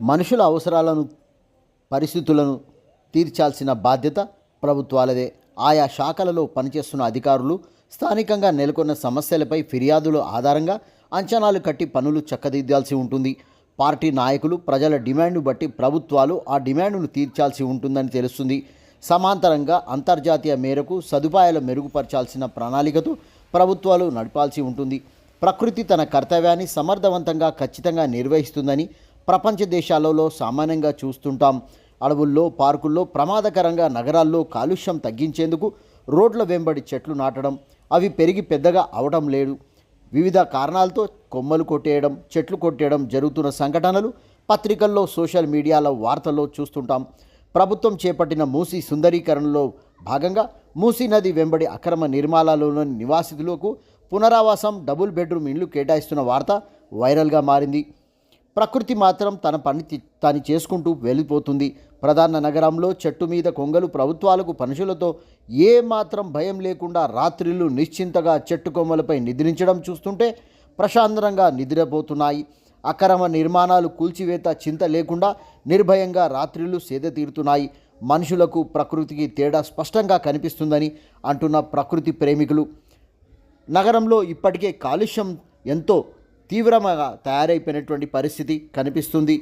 మనుషుల అవసరాలను పరిస్థితులను తీర్చాల్సిన బాధ్యత ప్రభుత్వాలదే. ఆయా శాఖలలో పనిచేస్తున్న అధికారులు స్థానికంగా నెలకొన్న సమస్యలపై ఫిర్యాదుల ఆధారంగా అంచనాలు కట్టి పనులు చక్కదిద్దాల్సి ఉంటుంది. పార్టీ నాయకులు ప్రజల డిమాండ్ను బట్టి ప్రభుత్వాలు ఆ డిమాండ్ను తీర్చాల్సి ఉంటుందని తెలుస్తుంది. సమాంతరంగా అంతర్జాతీయ మేరకు సదుపాయాలు మెరుగుపరచాల్సిన ప్రణాళికతో ప్రభుత్వాలు నడపాల్సి ఉంటుంది. ప్రకృతి తన కర్తవ్యాన్ని సమర్థవంతంగా ఖచ్చితంగా నిర్వహిస్తుందని ప్రపంచ దేశాలలో సామాన్యంగా చూస్తుంటాం. అడవుల్లో పార్కుల్లో ప్రమాదకరంగా నగరాల్లో కాలుష్యం తగ్గించేందుకు రోడ్ల వెంబడి చెట్లు నాటడం అవి పెరిగి పెద్దగా అవడం లేదు. వివిధ కారణాలతో కొమ్మలు కొట్టేయడం చెట్లు కొట్టేయడం జరుగుతున్న సంఘటనలు పత్రికల్లో సోషల్ మీడియాలో వార్తల్లో చూస్తుంటాం. ప్రభుత్వం చేపట్టిన మూసీ సుందరీకరణలో భాగంగా మూసీ నది వెంబడి అక్రమ నిర్మాణాలలోని నివాసితులకు పునరావాసం డబుల్ బెడ్రూమ్ ఇండ్లు కేటాయిస్తున్న వార్త వైరల్గా మారింది. ప్రకృతి మాత్రం తన పని తాను చేసుకుంటూ వెళ్ళిపోతుంది. ప్రధాన నగరంలో చెట్టు మీద కొంగలు ప్రభుత్వాలకు పనుషులతో ఏమాత్రం భయం లేకుండా రాత్రిళ్ళు నిశ్చింతగా చెట్టు కొమ్మలపై నిద్రించడం చూస్తుంటే ప్రశాంతంగా నిద్రపోతున్నాయి. అక్రమ నిర్మాణాలు కూల్చివేత చింత లేకుండా నిర్భయంగా రాత్రిళ్ళు సేద తీరుతున్నాయి. మనుషులకు ప్రకృతికి తేడా స్పష్టంగా కనిపిస్తుందని అంటున్న ప్రకృతి ప్రేమికులు. నగరంలో ఇప్పటికే కాలుష్యం ఎంతో తీవ్రంగా తయారైపోయినటువంటి పరిస్థితి కనిపిస్తుంది.